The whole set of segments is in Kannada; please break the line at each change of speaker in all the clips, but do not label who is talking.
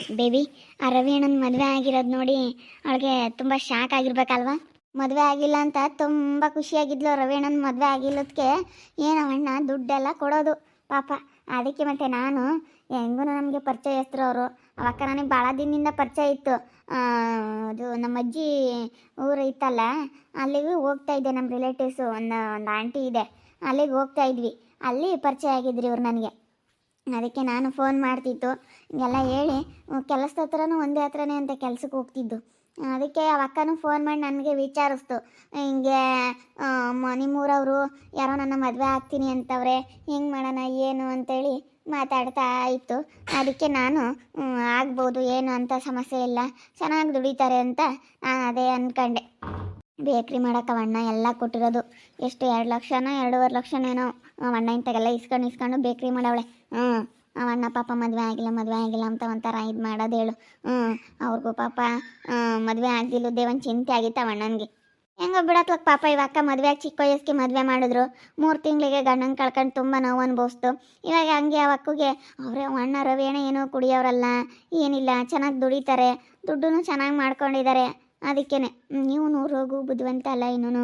ಬೇಬಿ, ಆ ರವಿ ಮದುವೆ ಆಗಿರೋದು ನೋಡಿ ಅವಳಿಗೆ ತುಂಬ ಶಾಕ್ ಆಗಿರ್ಬೇಕಲ್ವಾ? ಮದುವೆ ಆಗಿಲ್ಲ ಅಂತ ತುಂಬ ಖುಷಿಯಾಗಿದ್ಲು ರವಿ ಮದುವೆ ಆಗಿಲ್ಲದಕ್ಕೆ ಏನು ಅಣ್ಣ ದುಡ್ಡೆಲ್ಲ ಕೊಡೋದು, ಪಾಪ. ಅದಕ್ಕೆ ಮತ್ತೆ ನಾನು ಹೆಂಗೂ ನಮಗೆ ಪರಿಚಯಸ್ಥರು ಅವರು. ಅವಕ್ಕ ನನಗೆ ಭಾಳ ದಿನದಿಂದ ಪರಿಚಯ ಇತ್ತು. ಅದು ನಮ್ಮ ಅಜ್ಜಿ ಊರು ಇತ್ತಲ್ಲ, ಅಲ್ಲಿಗೆ ಹೋಗ್ತಾ ಇದ್ದೆ ನಮ್ಮ ರಿಲೇಟಿವ್ಸು ಒಂದು ಒಂದು ಆಂಟಿ ಇದೆ. ಅಲ್ಲಿಗೆ ಹೋಗ್ತಾ ಇದ್ವಿ. ಅಲ್ಲಿ ಪರಿಚಯ ಆಗಿದ್ರಿ ಇವ್ರು ನನಗೆ. ಅದಕ್ಕೆ ನಾನು ಫೋನ್ ಮಾಡ್ತಿತ್ತು ಹಿಂಗೆಲ್ಲ ಹೇಳಿ ಕೆಲಸದ ಹತ್ರನೂ ಒಂದೇ ಹತ್ರನೇ ಅಂತ ಕೆಲ್ಸಕ್ಕೆ ಹೋಗ್ತಿದ್ದು. ಅದಕ್ಕೆ ಅಕ್ಕನೂ ಫೋನ್ ಮಾಡಿ ನನಗೆ ವಿಚಾರಿಸ್ತು. ಹಿಂಗೆ ನಿಮ್ಮೂರವರು ಯಾರೋ ನನ್ನ ಮದುವೆ ಆಗ್ತೀನಿ ಅಂತವ್ರೆ, ಹೆಂಗೆ ಮಾಡೋಣ, ಏನು? ಅಂತೇಳಿ ಮಾತಾಡ್ತಾ ಇತ್ತು. ಅದಕ್ಕೆ ನಾನು ಆಗ್ಬೋದು, ಏನು ಅಂತ ಸಮಸ್ಯೆ ಇಲ್ಲ. ಚೆನ್ನಾಗಿ ದುಡಿತಾರೆ ಅಂತ ನಾನು ಅದೇ ಅಂದ್ಕೊಂಡೆ ಬೇಕ್ರಿ ಮಾಡೋಕೆ ಅಣ್ಣ ಎಲ್ಲ ಕೊಟ್ಟಿರೋದು. ಎಷ್ಟು, ಎರಡು ಲಕ್ಷನೋ, ಎರಡೂವರೆ ಲಕ್ಷನೇನೋ ಅಣ್ಣ ಇಂಥಗೆಲ್ಲ ಇಸ್ಕೊಂಡು ಇಸ್ಕೊಂಡು ಬೇಕ್ರಿ ಮಾಡವಳೆ. ಹ್ಞೂ ಅವಣ್ಣ ಪಾಪ ಮದುವೆ ಆಗಿಲ್ಲ ಮದುವೆ ಆಗಿಲ್ಲ ಅಂತ ಒಂಥರ ಇದು ಮಾಡೋದು ಹೇಳು. ಹ್ಞೂ ಅವ್ರಿಗೂ ಪಾಪ ಮದುವೆ ಆಗಿಲ್ಲ ಒಂದು ಚಿಂತೆ ಆಗಿತ್ತು ಅವಣ್ಣನಿಗೆ ಹೆಂಗೋ ಬಿಡತ್ಲಕ್ಕ ಪಾಪ ಇವಾಗ ಮದುವೆ ಚಿಕ್ಕ ವಯಸ್ಸಿಗೆ ಮದುವೆ ಮಾಡಿದ್ರು. ಮೂರು ತಿಂಗಳಿಗೆ ಗಂಡನ ಕಳ್ಕೊಂಡು ತುಂಬ ನೋವು ಅನ್ಭವಿಸ್ತು. ಇವಾಗ ಹಂಗೆ ಆ ಅಕ್ಕಗೆ, ಅವರೇ ಅಣ್ಣ ರವೇಣ ಅಣ್ಣ ಏನೋ ಕುಡಿಯೋರಲ್ಲ ಏನಿಲ್ಲ, ಚೆನ್ನಾಗಿ ದುಡಿತಾರೆ ದುಡ್ಡು ಚೆನ್ನಾಗಿ ಮಾಡ್ಕೊಂಡಿದ್ದಾರೆ. ಅದಕ್ಕೇನೆ ಇವನು ರೋಗು ಬುದ್ಧಿವಂತ ಅಲ್ಲ ಇನ್ನೂ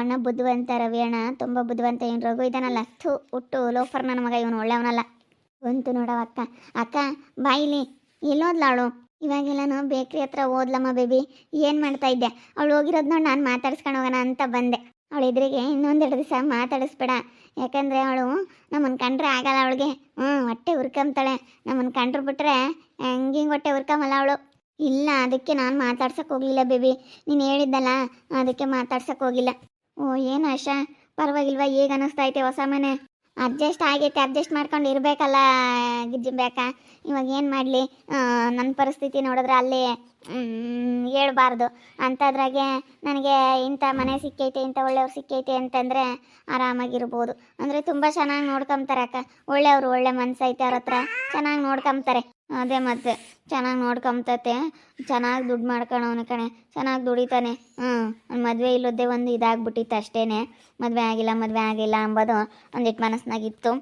ಅಣ್ಣ ಬುದ್ಧಿವಂತ ರವಿ ಅಣ್ಣ ತುಂಬ ಬುದ್ಧಿವಂತ, ಏನು ರೋಗು ಇದಾನಲ್ಲ, ಥೂ, ಹುಟ್ಟು, ಲೋಫರ್ ನನ್ನ ಮಗ, ಇವನು ಒಳ್ಳೆಯವನಲ್ಲ. ಬಂತು ನೋಡವ ಅಕ್ಕ. ಅಕ್ಕ ಬಾಯಿಲಿ ಎಲ್ಲೋದ್ಲಾಳು ಇವಾಗೆಲ್ಲನು ಬೇಕ್ರಿ ಹತ್ರ ಓದ್ಲಮ್ಮ ಬೇಬಿ. ಏನು ಮಾಡ್ತಾ ಇದ್ದೆ ಅವಳು ಹೋಗಿರೋದು ನೋಡಿ ನಾನು ಮಾತಾಡ್ಸ್ಕೊಂಡು ಹೋಗೋಣ ಅಂತ ಬಂದೆ. ಅವಳು ಎದುರಿಗೆ ಇನ್ನೊಂದೆರಡು ದಿವಸ ಮಾತಾಡಿಸ್ಬೇಡ. ಯಾಕಂದರೆ ಅವಳು ನಮ್ಮನ್ನು ಕಂಡ್ರೆ ಆಗಲ್ಲ ಅವಳಿಗೆ. ಹ್ಞೂ ಹೊಟ್ಟೆ ಹುರ್ಕೊಂತಾಳೆ ನಮ್ಮನ್ನು ಕಂಡ್ರು ಬಿಟ್ರೆ ಹಂಗಿಂಗೆ ಹೊಟ್ಟೆ ಹುರ್ಕೊಂಬಲ್ಲ ಅವಳು. ಇಲ್ಲ, ಅದಕ್ಕೆ ನಾನು ಮಾತಾಡ್ಸಕ್ಕೆ ಹೋಗಲಿಲ್ಲ ಬೇಬಿ. ನೀನು ಹೇಳಿದ್ದಲ್ಲ, ಅದಕ್ಕೆ ಮಾತಾಡ್ಸಕ್ಕೆ ಹೋಗಿಲ್ಲ. ಓ, ಏನು ಆಶಾ? ಪರವಾಗಿಲ್ವಾ ಈಗ ಅನ್ನಿಸ್ತಾ ಐತೆ ಹೊಸ ಮನೆ? ಅಡ್ಜಸ್ಟ್ ಆಗೈತೆ ಅಡ್ಜಸ್ಟ್ ಮಾಡ್ಕೊಂಡು ಇರಬೇಕಲ್ಲ ಗಿಜ್ಜಿಂಬೇಕ ಇವಾಗ ಏನು ಮಾಡಲಿ? ನನ್ನ ಪರಿಸ್ಥಿತಿ ನೋಡಿದ್ರೆ ಅಲ್ಲಿ ಹೇಳ್ಬಾರ್ದು. ಅಂಥದ್ರಾಗೆ ನನಗೆ ಇಂಥ ಮನೆ ಸಿಕ್ಕೈತೆ, ಇಂಥ ಒಳ್ಳೆಯವ್ರು ಸಿಕ್ಕೈತೆ ಅಂತಂದರೆ ಆರಾಮಾಗಿರ್ಬೋದು. ಅಂದರೆ ತುಂಬ ಚೆನ್ನಾಗಿ ನೋಡ್ಕೊಂತಾರೆ ಅಕ್ಕ. ಒಳ್ಳೆಯವರು ಒಳ್ಳೆ ಮನಸ್ಸೈತೆ ಅವ್ರ ಹತ್ರ. ಚೆನ್ನಾಗಿ ನೋಡ್ಕೊಂತಾರೆ ಅದೇ ಮತ್ತೆ, ಚೆನ್ನಾಗಿ ನೋಡ್ಕೊಂತತೆ ಚೆನ್ನಾಗಿ ದುಡ್ಡು ಮಾಡ್ಕೊಳವನ ಕಣೆ, ಚೆನ್ನಾಗಿ ದುಡಿತಾನೆ. ಹ್ಞೂ ಮದುವೆ ಇಲ್ಲದೇ ಒಂದು ಇದಾಗ್ಬಿಟ್ಟಿತ್ತು ಅಷ್ಟೇನೆ. ಮದುವೆ ಆಗಿಲ್ಲ ಮದುವೆ ಆಗಿಲ್ಲ ಅಂಬೋದು ಒಂದಿಟ್ಟು ಮನಸ್ಸಿನಾಗಿತ್ತು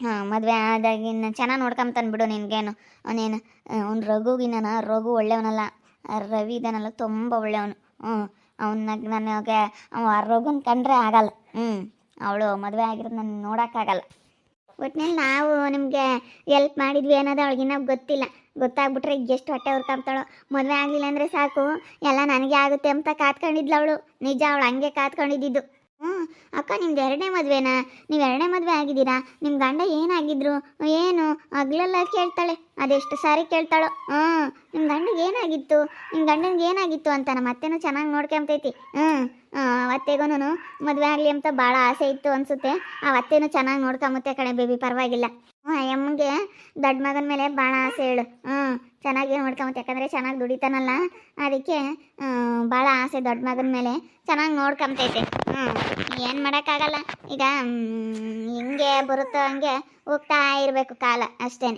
ಹಾಂ, ಮದುವೆ ಆದಾಗಿನ ಚೆನ್ನಾಗಿ ನೋಡ್ಕೊಂತಾನೆ ಬಿಡು ನಿನಗೇನು. ಅವನೇನು, ಅವ್ನು ರಘುಗಿನ ರಘು ಒಳ್ಳೆಯವನಲ್ಲ ರವಿ ಇದಾನಲ್ಲ ತುಂಬ ಒಳ್ಳೆಯವನು ಹ್ಞೂ ಅವನ್ನ ನನಗೆ ಅವ ರಘುನ ಕಂಡ್ರೆ ಆಗಲ್ಲ. ಹ್ಞೂ ಅವಳು ಮದುವೆ ಆಗಿರೋದು ನಾನು ನೋಡೋಕ್ಕಾಗಲ್ಲ. ಒಟ್ನಲ್ಲಿ ನಾವು ನಿಮಗೆ ಎಲ್ಪ್ ಮಾಡಿದ್ವಿ ಅನ್ನೋದು ಅವಳಿಗಿನ್ನ ಗೊತ್ತಿಲ್ಲ. ಗೊತ್ತಾಗ್ಬಿಟ್ರೆ ಎಷ್ಟು ಹೊಟ್ಟೆ ಹುರ್ಕೊಂತಾಳೋ ಮದುವೆ ಆಗಲಿಲ್ಲ ಅಂದರೆ ಸಾಕು. ಎಲ್ಲ ನನಗೆ ಆಗುತ್ತೆ ಅಂತ ಕಾತ್ಕೊಂಡಿದ್ಲು ಅವಳು. ನಿಜ ಅವಳು ಹಂಗೆ ಕಾತ್ಕೊಂಡಿದ್ದಿದ್ದು ಹ್ಞೂ, ಅಕ್ಕ, ನಿಮ್ದು ಎರಡನೇ ಮದುವೆನಾ? ನೀವು ಎರಡನೇ ಮದುವೆ ಆಗಿದ್ದೀರಾ? ನಿಮ್ಮ ಗಂಡ ಏನಾಗಿದ್ರು? ಏನು? ಹಗ್ಲೆಲ್ಲ ಕೇಳ್ತಾಳೆ. ಅದೆಷ್ಟು ಸಾರಿ ಕೇಳ್ತಾಳೋ. ಹ್ಞೂ ನಿಮ್ಮ ಗಂಡಗೆ ಏನಾಗಿತ್ತು? ನಿಮ್ಮ ಗಂಡನಿಗೆ ಏನಾಗಿತ್ತು ಅಂತ ನಮ್ಮ ಅತ್ತೆನೂ ಚೆನ್ನಾಗಿ ನೋಡ್ಕೊಂತೈತಿ ಹ್ಞೂ ಅವತ್ತೆಗೂ ಮದುವೆ ಆಗಲಿ ಅಂತ ಭಾಳ ಆಸೆ ಇತ್ತು ಅನಿಸುತ್ತೆ. ಆ ಅತ್ತೆನೂ ಚೆನ್ನಾಗಿ ನೋಡ್ಕೊಂಬತ್ತೆ ಕಣೆ, ಬೇಬಿ, ಪರವಾಗಿಲ್ಲ. ಅಮ್ಮಂಗೆ ದೊಡ್ಡ ಮಗನ ಮೇಲೆ ಭಾಳ ಆಸೆ ಹೇಳು. ಹ್ಞೂ ಚೆನ್ನಾಗಿ ನೋಡ್ಕೊಂಬತ್ತೆ ಯಾಕಂದರೆ ಚೆನ್ನಾಗಿ ದುಡಿತಾನಲ್ಲ. ಅದಕ್ಕೆ ಭಾಳ ಆಸೆ ದೊಡ್ಡ ಮಗನ ಮೇಲೆ. ಚೆನ್ನಾಗಿ ನೋಡ್ಕೊಂತೈತೆ. ಹ್ಞೂ ಏನು ಮಾಡೋಕ್ಕಾಗಲ್ಲ. ಈಗ ಹಿಂಗೆ ಬರುತ್ತೋ ಹಂಗೆ ಹೋಗ್ತಾ ಇರಬೇಕು ಕಾಲ ಅಷ್ಟೇ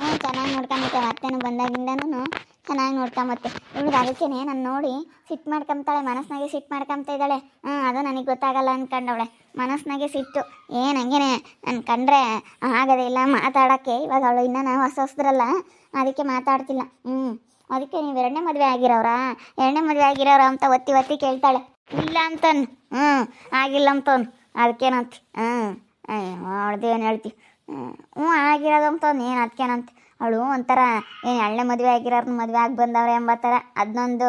ಹ್ಞೂ ಚೆನ್ನಾಗಿ ನೋಡ್ಕೊಂಬತ್ತೆ ಅತ್ತೆನೂ ಬಂದಾಗಿಂದನೂ ಚೆನ್ನಾಗಿ ನೋಡ್ಕೊಂಬತ್ತೆ. ಇವಳಿಗೆ ಅದಕ್ಕೇನೆ ನಾನು ನೋಡಿ ಸಿಟ್ಟು ಮಾಡ್ಕೊಂತಾಳೆ ಮನಸ್ಸಿನಾಗೆ ಸಿಟ್ಟು ಮಾಡ್ಕೊಂತ ಇದ್ದಾಳೆ. ಹ್ಞೂ ಅದು ನನಗೆ ಗೊತ್ತಾಗಲ್ಲ ಅನ್ಕೊಂಡವಳೆ. ಮನಸ್ಸಿನಾಗೆ ಸಿಟ್ಟು ಏನು ಹಂಗೇನೆ ಅನ್ಕಂಡ್ರೆ ಆಗೋದೇ ಇಲ್ಲ ಮಾತಾಡೋಕ್ಕೆ. ಇವಾಗ ಅವಳು ಇನ್ನೂ ನಾವು ಹೊಸ ಹೊಸದ್ರಲ್ಲ, ಅದಕ್ಕೆ ಮಾತಾಡ್ತಿಲ್ಲ. ಹ್ಞೂ ಅದಕ್ಕೆ ನೀವು ಎರಡನೇ ಮದುವೆ ಆಗಿರೋರಾ ಎರಡನೇ ಮದುವೆ ಆಗಿರೋರ ಅಂತ ಒತ್ತಿ ಒತ್ತಿ ಕೇಳ್ತಾಳೆ. ಇಲ್ಲ ಅಂತನ್. ಹ್ಞೂ ಆಗಿಲ್ಲ ಅಂತನ್. ಅದಕ್ಕೇನಂತ ಹ್ಞೂ ಅವಳ್ದೇನು ಹೇಳ್ತಿ? ಹ್ಞೂ ಆಗಿರೋದು ಅಂತ ಏನು ಅದಕ್ಕೇನಂತ ಅವಳು ಒಂಥರ, ಏನು ಎಳ್ಳೆ ಮದುವೆ ಆಗಿರೋರ್ನ ಮದುವೆ ಆಗಿ ಬಂದವ್ರೆ ಎಂಬತ್ತಾರ. ಥರ ಅದನ್ನೊಂದು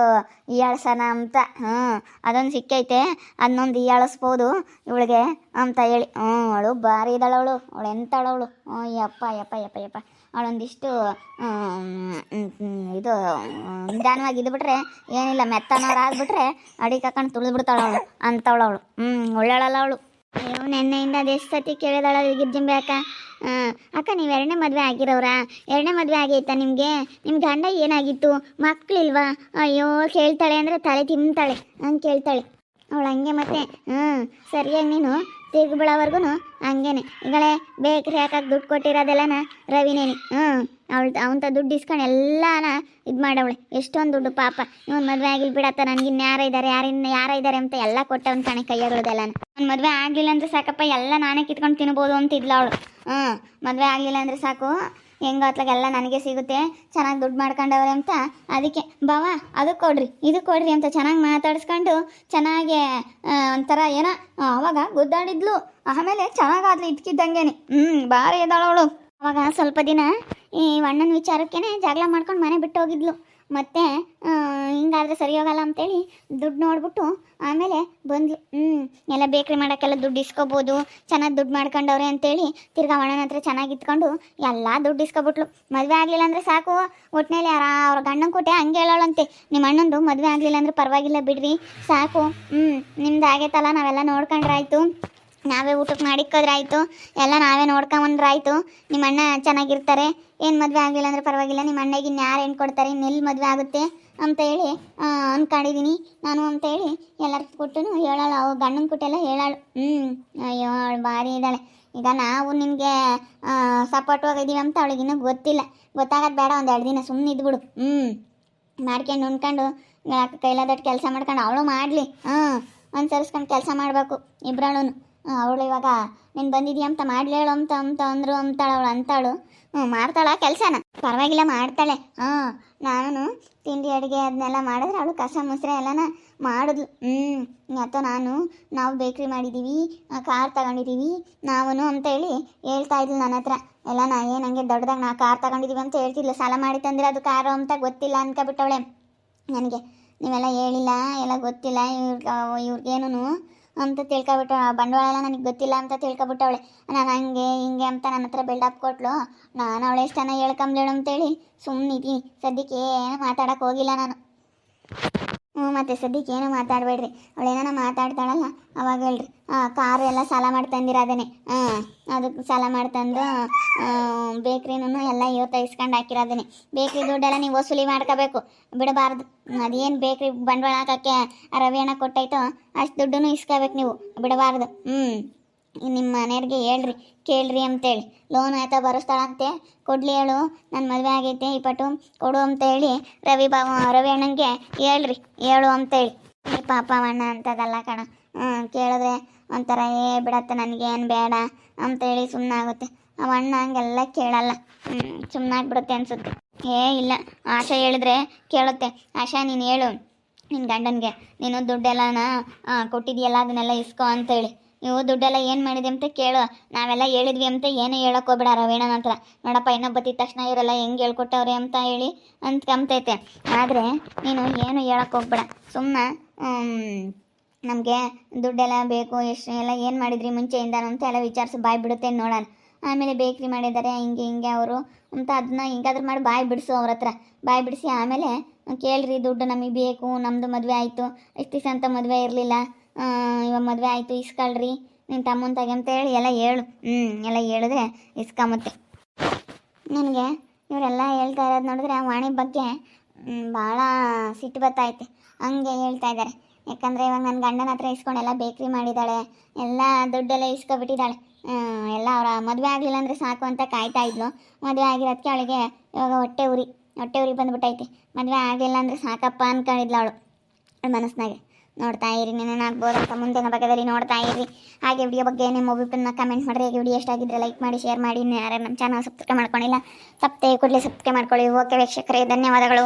ಈಯಾಳ್ಸೋಣ ಅಂತ. ಹ್ಞೂ ಅದೊಂದು ಸಿಕ್ಕೈತೆ. ಅದನ್ನೊಂದು ಈಯಾಳಿಸ್ಬೋದು. ಇವಳಿಗೆ ಅಂತ ಹೇಳಿ. ಹ್ಞೂ ಅವಳು ಭಾರಿ ಇದ್ದಾಳು ಅವಳು. ಅವಳು ಎಂಥವಳು ಹ್ಞೂ ಯಪ್ಪ ಯಪ್ಪ ಯಪ್ಪ ಯಪ್ಪ. ಅವಳೊಂದಿಷ್ಟು ಇದು, ನಿಧಾನವಾಗಿ ಇದ್ಬಿಟ್ರೆ, ಏನಿಲ್ಲ, ಮೆತ್ತನವ್ರು ಆಗ್ಬಿಟ್ರೆ ಅಡಿಗೆ ಹಾಕೊಂಡು ತುಳಿದು ಬಿಡ್ತಾಳೆ ಅವಳು. ಅಂಥವಳು ಅವಳು. ಹ್ಞೂ ಒಳ್ಳೆಳಲ್ಲ ಅವಳು. ಅಯ್ಯೋ, ನೆನ್ನೆಯಿಂದ ಅದೆಷ್ಟು ಸತಿ ಕೇಳಿದಾಳ ಗಿರ್ಜಿಂಬೆ ಅಕ್ಕ. ಅಕ್ಕ, ನೀವು ಎರಡನೇ ಮದುವೆ ಆಗಿರೋರಾ ಎರಡನೇ ಮದುವೆ ಆಗೈತಾ ನಿಮಗೆ? ನಿಮ್ಮ ಗಂಡ ಏನಾಗಿತ್ತು? ಮಕ್ಕಳಿಲ್ವಾ ಅಯ್ಯೋ, ಕೇಳ್ತಾಳೆ ಅಂದರೆ ತಲೆ ತಿಂತಾಳೆ ಹಂಗೆ ಕೇಳ್ತಾಳೆ. ಅವಳು ಹಂಗೆ ಮತ್ತೆ ಹ್ಞೂ ಸರಿಯಾಗಿ ನೀನು ತಿರ್ಗಿ ಬಿಡೋವರೆಗೂ ಹಂಗೇನೆ. ಈಗಳೇ ಬೇಕ್ರಿ ಹಾಕಕ್ಕೆ ದುಡ್ಡು ಕೊಟ್ಟಿರೋದೆಲ್ಲನ ರವಿನೇನಿ. ಹ್ಞೂ ಅವಳು ಅವಂತ ದುಡ್ಡು ಇಸ್ಕೊಂಡು ಎಲ್ಲಾನ ಇದು ಮಾಡವಳೆ. ಎಷ್ಟೊಂದು ದುಡ್ಡು ಪಾಪ. ಇವನು ಮದುವೆ ಆಗಿಲ್ ಬಿಡತ್ತ, ನನಗಿನ್ನ ಯಾರ ಇದ್ದಾರೆ ಯಾರಿನ್ನ ಯಾರ ಇದ್ದಾರೆ ಅಂತ ಎಲ್ಲ ಕೊಟ್ಟವನು ಕಣೆ ಕೈಯಾಗಳದೆಲ್ಲನ ಅವ್ನು ಮದುವೆ ಆಗಲಿಲ್ಲ ಅಂದ್ರೆ ಸಾಕಪ್ಪ, ಎಲ್ಲ ನಾನೇ ಕಿತ್ಕೊಂಡು ತಿನ್ಬೋದು ಅಂತಿದ್ಲು ಅವಳು. ಹ್ಞೂ ಮದುವೆ ಆಗಲಿಲ್ಲ ಅಂದರೆ ಸಾಕು. ಹೆಂಗೋ ಅತ್ಲಾಗೆಲ್ಲ ನನಗೆ ಸಿಗುತ್ತೆ, ಚೆನ್ನಾಗಿ ದುಡ್ಡು ಮಾಡ್ಕೊಂಡವ್ರೆ ಅಂತ. ಅದಕ್ಕೆ ಬಾವ ಅದು ಕೊಡ್ರಿ ಇದು ಕೊಡ್ರಿ ಅಂತ ಚೆನ್ನಾಗಿ ಮಾತಾಡಿಸ್ಕೊಂಡು ಚೆನ್ನಾಗಿ ಒಂಥರ ಏನೋ ಅವಾಗ ಗುದ್ದಾಡಿದ್ಲು. ಆಮೇಲೆ ಚೆನ್ನಾಗಾದ್ಲು ಇದ್ಕಿದ್ದಂಗೆನೆ. ಹ್ಞೂ ಭಾರಿ ಇದ್ದಾಳವಳು ಅವಾಗ ಸ್ವಲ್ಪ ದಿನ ಈ ಅಣ್ಣನ ವಿಚಾರಕ್ಕೇನೆ ಜಗಳ ಮಾಡ್ಕೊಂಡು ಮನೆ ಬಿಟ್ಟು ಹೋಗಿದ್ಲು ಮತ್ತೆ ಹಿಂಗಾದ್ರೆ ಸರಿ ಹೋಗಲ್ಲ ಅಂತೇಳಿ ದುಡ್ಡು ನೋಡ್ಬಿಟ್ಟು ಆಮೇಲೆ ಬಂದ್ಲು. ಹ್ಞೂ ಎಲ್ಲ ಬೇಕ್ರಿ ಮಾಡೋಕ್ಕೆಲ್ಲ ದುಡ್ಡು ಇಸ್ಕೋಬೋದು, ಚೆನ್ನಾಗಿ ದುಡ್ಡು ಮಾಡ್ಕೊಂಡವ್ರೆ ಅಂತೇಳಿ ತಿರ್ಗಾ ಅಣ್ಣನ ಹತ್ರ ಚೆನ್ನಾಗಿ ಇತ್ಕೊಂಡು ಎಲ್ಲ ದುಡ್ಡು ಇಸ್ಕೊಬಿಟ್ಲು. ಮದುವೆ ಆಗಲಿಲ್ಲ ಅಂದರೆ ಸಾಕು ಒಟ್ಟಿನಲ್ಲಿ ಯಾರ, ಅವ್ರ ಗಂಡನ ಕೊಟ್ಟೆ ಹಂಗೆ ಹೇಳೋಳಂತೆ. ನಿಮ್ಮ ಅಣ್ಣಂದು ಮದುವೆ ಆಗಲಿಲ್ಲ ಅಂದ್ರೆ ಪರವಾಗಿಲ್ಲ ಬಿಡ್ರಿ, ಸಾಕು. ಹ್ಞೂ ನಿಮ್ದು ಆಗೈತಲ್ಲ, ನಾವೆಲ್ಲ ನೋಡ್ಕೊಂಡ್ರಾಯ್ತು. ನಾವೇ ಊಟಕ್ಕೆ ಮಾಡಿಕ್ಕೋದ್ರಾಯ್ತು, ಎಲ್ಲ ನಾವೇ ನೋಡ್ಕೊಂಬಂದ್ರಾಯ್ತು. ನಿಮ್ಮ ಅಣ್ಣ ಚೆನ್ನಾಗಿರ್ತಾರೆ ಏನು ಮದುವೆ ಆಗಲಿಲ್ಲ ಅಂದ್ರೆ ಪರವಾಗಿಲ್ಲ ನಿಮ್ಮ ಅಣ್ಣಗೆ ಯಾರು ಹೆಣ್ಣು ಕೊಡ್ತಾರೆ ಇನ್ನೆಲ್ಲಿ ಮದುವೆ ಆಗುತ್ತೆ ಅಂತ ಹೇಳಿ ಅಂದ್ಕೊಂಡಿದ್ದೀನಿ ನಾನು ಅಂತ ಹೇಳಿ ಎಲ್ಲರಿಗೂ ಕೊಟ್ಟು ಹೇಳಾಳು, ಅವು ಗಂಡನ ಕೊಟ್ಟೆಲ್ಲ ಹೇಳಾಳು. ಹ್ಞೂ ಅಯ್ಯೋ, ಅವಳು ಭಾರಿ ಇದ್ದಾಳೆ. ಈಗ ನಾವು ನಿನಗೆ ಸಪೋರ್ಟ್ ಹೋಗಿದ್ದೀವಿ ಅಂತ ಅವಳಿಗೆ ಇನ್ನೂ ಗೊತ್ತಿಲ್ಲ. ಗೊತ್ತಾಗೋದು ಬೇಡ, ಒಂದು ಎರಡು ದಿನ ಸುಮ್ಮನೆ ಇದ್ಬಿಡು. ಹ್ಞೂ ಮಾಡ್ಕೊಂಡು ಉಣ್ಕೊಂಡು ಕೈಲಾದಟ್ಟು ಕೆಲಸ ಮಾಡ್ಕೊಂಡು, ಅವಳು ಮಾಡಲಿ. ಹಾಂ, ಅನುಸರಿಸ್ಕೊಂಡು ಕೆಲಸ ಮಾಡಬೇಕು ಇಬ್ಬರಳು ಅವಳು ಇವಾಗ, ನೀನು ಬಂದಿದ್ದೀಯ ಅಂತ ಮಾಡ್ಲೇಳು ಅಂತ ಅಂತ ಅಂದರು, ಅಂತಾಳು ಅವಳು, ಅಂತಾಳು. ಹ್ಞೂ, ಮಾಡ್ತಾಳ ಕೆಲಸನ. ಪರವಾಗಿಲ್ಲ, ಮಾಡ್ತಾಳೆ. ಹಾಂ ನಾನು ತಿಂಡಿ, ಅಡುಗೆ ಅದನ್ನೆಲ್ಲ ಮಾಡಿದ್ರೆ ಅವಳು ಕಸ ಮುಸ್ರೆ ಎಲ್ಲನ ಮಾಡಿದ್ಲು. ಹ್ಞೂ ಅಥವಾ ನಾನು, ನಾವು ಬೇಕ್ರಿ ಮಾಡಿದ್ದೀವಿ ಕಾರ್ ತಗೊಂಡಿದ್ದೀವಿ ಅಂತ ಹೇಳಿ ಹೇಳ್ತಾ ಇದ್ಲು ನನ್ನ ಹತ್ರ. ಎಲ್ಲ, ನಾ ಏನು ಹಂಗೆ ದೊಡ್ಡದಾಗ ನಾ ಕಾರ್ ತಗೊಂಡಿದ್ದೀವಿ ಅಂತ ಹೇಳ್ತಿದ್ಲು. ಸಾಲ ಮಾಡಿ ತಂದ್ರೆ ಅದು ಕಾರು ಅಂತ ಗೊತ್ತಿಲ್ಲ ಅನ್ಕೊಬಿಟ್ಟವಳೆ ನನಗೆ, ನೀವೆಲ್ಲ ಹೇಳಿಲ್ಲ, ಎಲ್ಲ ಗೊತ್ತಿಲ್ಲ, ಇವ್ರಿಗೆ ಇವ್ರಿಗೇನು ಅಂತ ತಿಳ್ಕೊಬಿಟ್ಟು ಬಂಡವಾಳ ಎಲ್ಲ ನನಗೆ ಗೊತ್ತಿಲ್ಲ ಅಂತ ತಿಳ್ಕೊಬಿಟ್ಟವಳೆ ನಾನು ಹಂಗೆ ಹಿಂಗೆ ಅಂತ ನನ್ನ ಹತ್ರ ಬಿಲ್ಡಪ್ ಕೊಟ್ಲು. ನಾನು ಅವಳೆ ಚೆನ್ನಾಗಿ ಹೇಳ್ಕೊಂಬ್ಲೇಳು ಅಂತೇಳಿ ಸುಮ್ಮನಿದ್ದೀನಿ ಸದ್ಯಕ್ಕೆ ಏನು ಮಾತಾಡೋಕೆ ಹೋಗಿಲ್ಲ ನಾನು. ಹ್ಞೂ, ಮತ್ತೆ ಸದ್ಯಕ್ಕೆ ಏನೂ ಮಾತಾಡಬೇಡ್ರಿ. ಏನಾನ ಮಾತಾಡ್ತಾಳಲ್ಲ, ಅವಾಗ ಹೇಳ್ರಿ. ಕಾರು ಎಲ್ಲ ಸಾಲ ಮಾಡಿ ತಂದಿರೋದೇನೆ ಹಾಂ ಅದಕ್ಕೆ ಸಾಲ ಮಾಡಿ ತಂದು ಬೇಕ್ರಿನೂ ಎಲ್ಲ ಇವತ್ತು ಇಸ್ಕೊಂಡು ಹಾಕಿರೋದೇನೆ ಬೇಕ್ರಿ ದುಡ್ಡೆಲ್ಲ ನೀವು ವಸೂಲಿ ಮಾಡ್ಕೋಬೇಕು. ಬಿಡಬಾರ್ದು. ಅದೇನು ಬೇಕ್ರಿ ಬಂಡವಾಳ ಹಾಕೋಕ್ಕೆ ರವಿ ಕೊಟ್ಟೈತೋ, ಅಷ್ಟು ದುಡ್ಡನ್ನು ಇಸ್ಕೋಬೇಕು ನೀವು. ಬಿಡಬಾರ್ದು. ಹ್ಞೂ ನಿಮ್ಮ ಮನೆಯವ್ರಿಗೆ ಹೇಳ್ರಿ, ಕೇಳ್ರಿ ಅಂತೇಳಿ. ಲೋನ್ ಆಯ್ತಾ ಬರೆಸ್ತಾಳಂತೆ ಕೊಡ್ಲಿ ಹೇಳು ನನ್ನ ಮದುವೆ ಆಗೈತೆ ಪಟು ಕೊಡು ಅಂತ ಹೇಳಿ ರವಿ ಬಾ ರವಿ ಅಣ್ಣಂಗೆ ಹೇಳ್ರಿ, ಹೇಳು ಅಂತೇಳಿ. ಈ ಪಾಪ ಅಣ್ಣ ಅಂತದಲ್ಲ ಕಣ. ಕೇಳಿದ್ರೆ ಒಂಥರ, ಏ ಬಿಡತ್ತೆ ನನಗೇನು ಬೇಡ ಅಂತೇಳಿ ಸುಮ್ಮನಾಗುತ್ತೆ ಅವ ಅಣ್ಣ ಹಂಗೆಲ್ಲ ಕೇಳಲ್ಲ. ಹ್ಞೂ ಸುಮ್ಮನಾಗ್ಬಿಡುತ್ತೆ ಅನ್ಸುತ್ತೆ. ಏ ಇಲ್ಲ, ಆಶಾ ಹೇಳಿದ್ರೆ ಕೇಳುತ್ತೆ. ಆಶಾ, ನೀನು ಹೇಳು ನಿನ್ನ ಗಂಡನಿಗೆ, ನೀನು ದುಡ್ಡೆಲ್ಲನ ಕೊಟ್ಟಿದ್ಯಲ್ಲ, ಅದನ್ನೆಲ್ಲ ಇಸ್ಕೊ ಅಂತೇಳಿ. ನೀವು ದುಡ್ಡೆಲ್ಲ ಏನು ಮಾಡಿದೆ ಅಂತ ಕೇಳು. ನಾವೆಲ್ಲ ಹೇಳಿದ್ವಿ ಅಂತ ಏನೇ ಹೇಳಕ್ಕೆ ಹೋಗ್ಬೇಡ ರವೀಣನ ಹತ್ರ ನೋಡಪ್ಪ, ಇನ್ನೊಬ್ಬ ಬತ್ತಿದ ತಕ್ಷಣ ಇವರೆಲ್ಲ ಹೆಂಗೆ ಹೇಳ್ಕೊಟ್ಟವ್ರೆ ಅಂತ ಹೇಳಿ ಅಂತ ಕಂಬ್ತೈತೆ ಆದರೆ ನೀನು ಏನು ಹೇಳಕ್ಕೆ ಹೋಗ್ಬೇಡ. ಸುಮ್ಮನೆ ನಮಗೆ ದುಡ್ಡೆಲ್ಲ ಬೇಕು, ಎಷ್ಟು ಎಲ್ಲ ಏನು ಮಾಡಿದ್ರಿ ಮುಂಚೆಯಿಂದ ಅಂತ ಎಲ್ಲ ವಿಚಾರಿಸಿ ಬಾಯಿ ಬಿಡುತ್ತೆ ನೋಡೋಣ. ಆಮೇಲೆ ಬೇಕ್ರಿ ಮಾಡಿದ್ದಾರೆ ಹಿಂಗೆ ಹಿಂಗೆ ಅವರು ಅಂತ ಅದನ್ನ ಹಿಂಗಾದ್ರೂ ಮಾಡಿ ಬಾಯ್ ಬಿಡಿಸು ಅವ್ರ ಹತ್ರ. ಬಾಯಿ ಬಿಡಿಸಿ ಆಮೇಲೆ ಕೇಳ್ರಿ, ದುಡ್ಡು ನಮಗೆ ಬೇಕು ನಮ್ಮದು ಮದುವೆ ಆಯಿತು. ಎಷ್ಟು ದಿವಸ ಅಂತ ಮದುವೆ ಇರಲಿಲ್ಲ. ಇವಾಗ ಮದುವೆ ಆಯಿತು, ಇಸ್ಕೊಳ್ರಿ. ನಿನ್ನ ತಮ್ಮನ ಅಂತ ಹೇಳಿ ಎಲ್ಲ ಹೇಳು. ಹ್ಞೂ ಎಲ್ಲ ಹೇಳಿದ್ರೆ ಇಸ್ಕೊಂಬತ್ತೆ ನನಗೆ ಇವರೆಲ್ಲ ಹೇಳ್ತಾ ಇರೋದು ನೋಡಿದ್ರೆ ವಾಣಿ ಬಗ್ಗೆ ಭಾಳ ಸಿಟ್ಟು ಬತ್ತೈತೆ ಹಂಗೆ ಹೇಳ್ತಾ ಇದ್ದಾರೆ ಯಾಕಂದರೆ ಇವಾಗ ನನ್ನ ಗಂಡನ ಹತ್ರ ಇಸ್ಕೊಂಡು ಎಲ್ಲ ಬೇಕ್ರಿ ಮಾಡಿದ್ದಾಳೆ ಎಲ್ಲ ದುಡ್ಡೆಲ್ಲ ಇಸ್ಕೊಬಿಟ್ಟಿದ್ದಾಳೆ ಎಲ್ಲ ಅವರ ಮದುವೆ ಆಗಲಿಲ್ಲ ಅಂದರೆ ಸಾಕು ಅಂತ ಕಾಯ್ತಾ ಇದ್ಲು. ಮದುವೆ ಆಗಿರೋದಕ್ಕೆ ಅವಳಿಗೆ ಇವಾಗ ಹೊಟ್ಟೆ ಉರಿ ಹೊಟ್ಟೆ ಉರಿ ಬಂದುಬಿಟ್ಟೈತೆ. ಮದುವೆ ಆಗಲಿಲ್ಲ ಅಂದರೆ ಸಾಕಪ್ಪ ಅನ್ಕೊಂಡಿದ್ಲು ಅವಳು, ಅವಳ ಮನಸ್ಸಿನಾಗೆ ನೋಡ್ತಾ ಇರಿ ನೆನ ಆಗ್ಬೋದು ಅಂತ ಮುಂದಿನ ಭಾಗದಲ್ಲಿ ನೋಡ್ತಾ ಇರಿ. ಹಾಗೆ ವಿಡಿಯೋ ಬಗ್ಗೆ ನಿಮ್ಮ ಒಬ್ಬರನ್ನ ಕಮೆಂಟ್ ಮಾಡಿರಿ. ಹಾಗೆ ವಿಡಿಯೋ ಎಷ್ಟಾಗಿದ್ದರೆ ಲೈಕ್ ಮಾಡಿ ಶೇರ್ ಮಾಡಿ. ಯಾರು ನಮ್ಮ ಚಾನಲ್ ಸಬ್ಸ್ಕ್ರೈಬ್ ಮಾಡ್ಕೊಂಡಿಲ್ಲ ತಪ್ಪದೆ ಕೂಡಲೇ ಸಬ್ಸ್ಕ್ರೈಬ್ ಮಾಡ್ಕೊಳ್ಳಿ. ಓಕೆ ವೀಕ್ಷಕರೇ, ಧನ್ಯವಾದಗಳು.